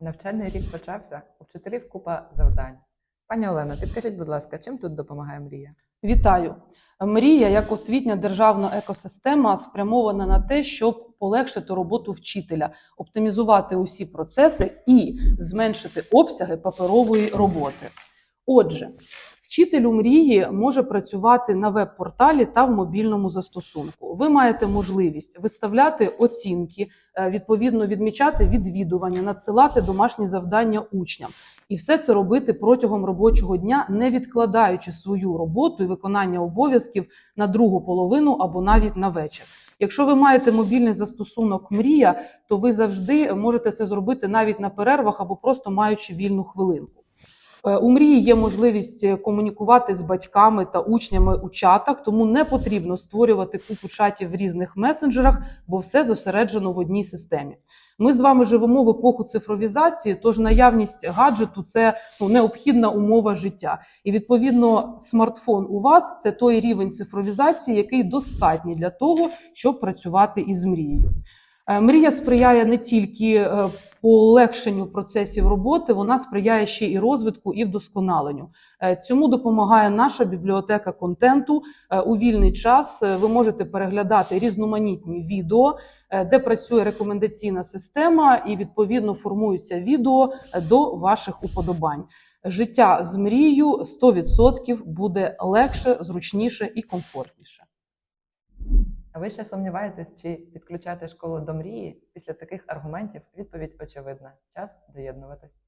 Навчальний рік почався, у вчителів купа завдань. Пані Олена, підкажіть, будь ласка, чим тут допомагає мрія? Вітаю! Мрія як освітня державна екосистема спрямована на те, щоб полегшити роботу вчителя, оптимізувати усі процеси і зменшити обсяги паперової роботи. Отже, вчитель у мрії може працювати на веб-порталі та в мобільному застосунку. Ви маєте можливість виставляти оцінки, відповідно відмічати відвідування, надсилати домашні завдання учням. І все це робити протягом робочого дня, не відкладаючи свою роботу і виконання обов'язків на другу половину або навіть на вечір. Якщо ви маєте мобільний застосунок Мрія, то ви завжди можете це зробити навіть на перервах або просто маючи вільну хвилинку. Е, У мрії є можливість е, комунікувати з батьками та учнями у чатах, тому не потрібно створювати купу чатів в різних месенджерах, бо все зосереджено в одній системі. Ми з вами живемо в епоху цифровізації, тож наявність гаджету це ну, необхідна умова життя. І відповідно, смартфон у вас це той рівень цифровізації, який достатній для того, щоб працювати із мрією. Е, Мрія сприяє не тільки е, полегшенню процесів роботи, вона сприяє ще і розвитку і вдосконаленню. Е, Цьому допомагає наша бібліотека контенту. У вільний час ви можете переглядати різноманітні відео, де працює рекомендаційна система, і відповідно формуються відео до ваших уподобань. Життя з мрією 100% буде легше, зручніше і комфортніше. А ви ще сумніваєтесь, чи підключати школу до мрії? Після таких аргументів відповідь очевидна. Час доєднуватись.